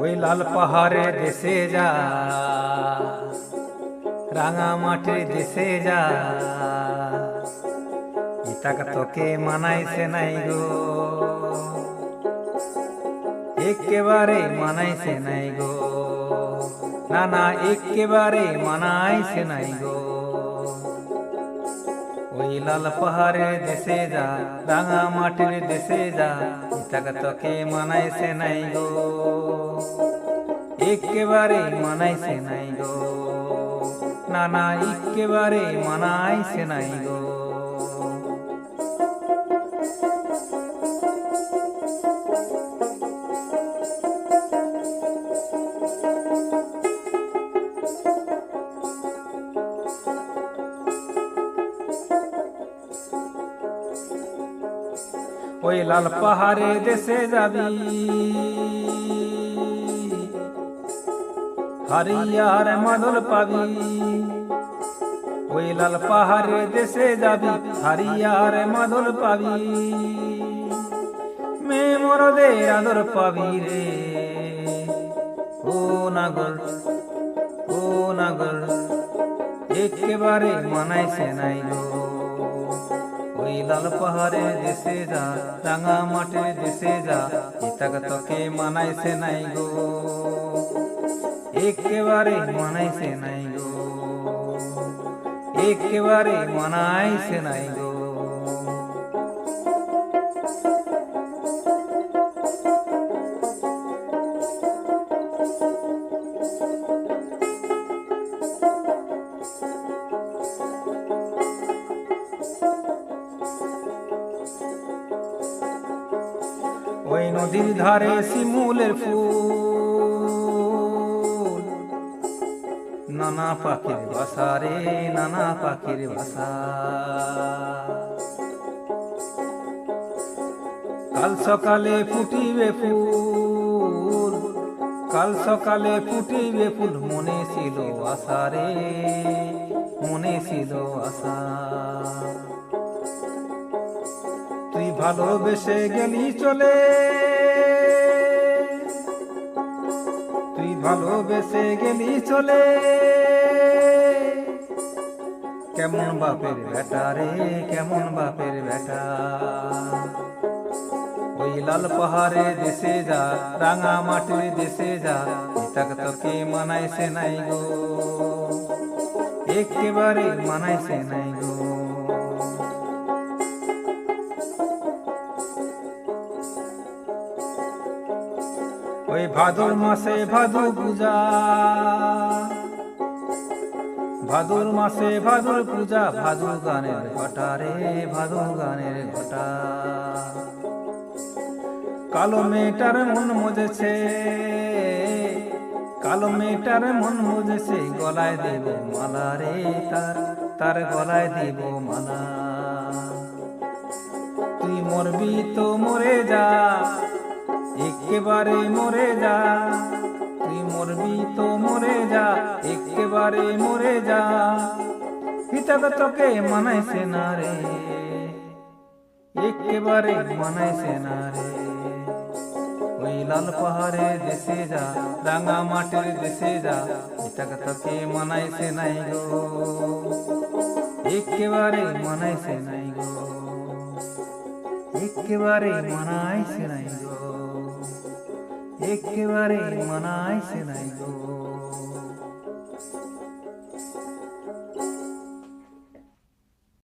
ওই লাল পাহাড়ে দেশে যা, রাঙা মাটির দেশে যা। ইতাকা তোকে মানাইছে নাই গো। একেবারে মানাইছে নাই গো। না না, একেবারে মানাইছে নাই গো। লাল পাহাড়ের দেশে যা, রাঙা মাটির দেশে যা, ইতাকা তোকে মানাইছে নাই গো। একেবারে মানাইছে নাই গো। না না, একেবারে মানাইছে নাই গো। ওই লাল পাহাড়ে দেশে যাবি। হারিয়ার মাদল পাবি। ওই লাল পাহাড়ে দেশে যাবি, হারিয়ার মাদল পাবি। মে মরদের আদর পাবি রে। ও নাগর ও নাগর, একেবারে মানাইছে নাই গো। লাল পাহাড়ে দেশে যা, রাঙা মাঠে দেশে যা ইতাক তোকে মানাইছে নাই গো। একেবারে মানাইছে নাই গো। একেবারে মানাইছে নাই গো। ওই নদীর ধারে শিমুলের ফুল। নানা পাখির বাসা রে, নানা পাখির বাসা। কাল সকালে ফুটিবে ফুল, কাল সকালে ফুটিবে ফুল, মনে ছিল আশা রে, মনে ছিল আশা। ভালোবেসে গেলি চলে। তুই ভালোবেসে গেলি চলে। কেমন বাপের বেটা রে, কেমন বাপের বেটা। ওই লাল পাহাড়ে দেশে যা, রাঙা মাটির দেশে যা ইতাক তোকে মানাইছে নাই গো। একেবারে মানাইছে নাই গো। ওই ভাদর মাসে ভাদু পূজা। ভাদুর মাসে ভাদুর পূজা, ভাদু গানের ঘটা রে, ভাদু গানের ঘটা। কালো মেয়েটার মন মজেছে, কালো মেয়েটার মন মজেছে, গলায় দেব মালা রে তার তার গলায় দেব মালা। তুই মরবি তো মরে যা একেবারে মরে যা, তুই মরবি তো মরে যা, একেবারে মরে যা। পিতাকে তোকে মানাইছে না রে, একেবারে মানাইছে না রে। ওই লাল পাহাড়ে দেশে যা, রাঙা মাটির দেশে যা পিতাকে তোকে মানাইছে নাই গো। একেবারে মানাইছে নাই গো, একেবারে মানাইছে নাই গো। একেবারে মানাইছে নাই গো